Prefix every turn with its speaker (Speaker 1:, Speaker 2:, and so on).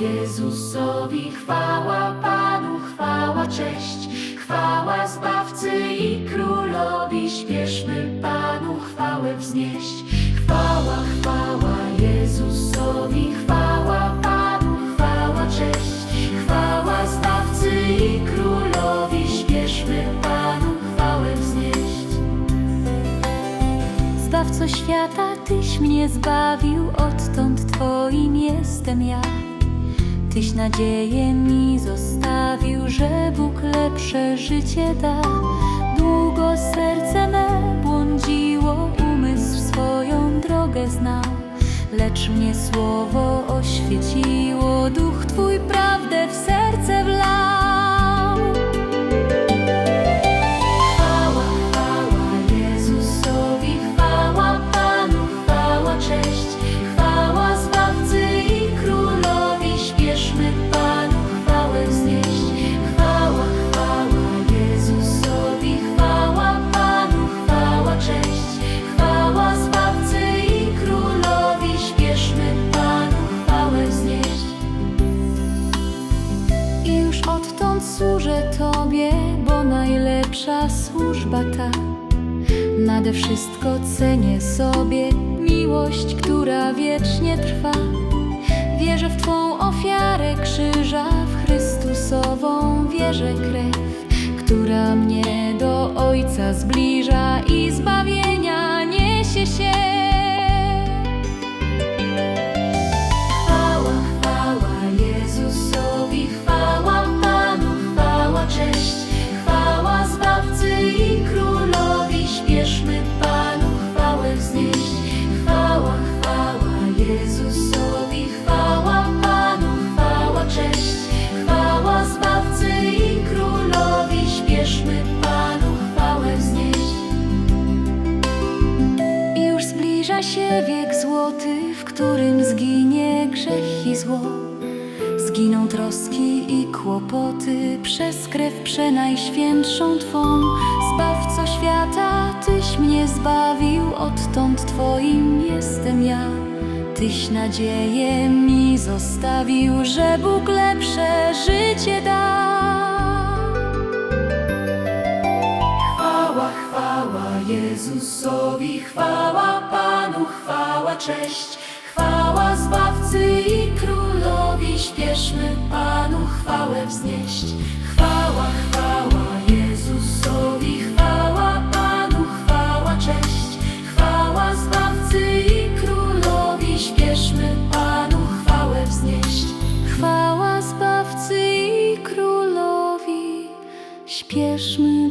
Speaker 1: Jezusowi, chwała Panu, chwała, cześć, chwała Zbawcy i Królowi, śpieszmy Panu chwałę wznieść. Chwała, chwała Jezusowi, chwała Panu, chwała, cześć, chwała Zbawcy i Królowi, śpieszmy Panu chwałę wznieść.
Speaker 2: Zbawco świata, Tyś mnie zbawił, odtąd Twoim jestem ja. Tyś nadzieję mi zostawił, że Bóg lepsze życie da. Długo serce me błądziło, umysł swoją drogę znał. Lecz mnie słowo oświeciło, duch Twój prawdę najlepsza służba ta. Nade wszystko cenię sobie miłość, która wiecznie trwa. Wierzę w Twą ofiarę krzyża, w Chrystusową wierzę krew, która mnie do Ojca zbliża
Speaker 1: Jezusowi, chwała Panu, chwała, cześć, chwała Zbawcy i Królowi, śpieszmy Panu chwałę wznieść. I
Speaker 2: już zbliża się wiek złoty, w którym zginie grzech i zło. Zginą troski i kłopoty przez krew przenajświętszą Twą. Tyś nadzieję mi zostawił, że Bóg lepsze życie da.
Speaker 1: Chwała, chwała Jezusowi, chwała Panu, chwała, cześć, chwała Zbawcy i Królowi, śpieszmy Panu chwałę wznieść. Chwała, Królowi,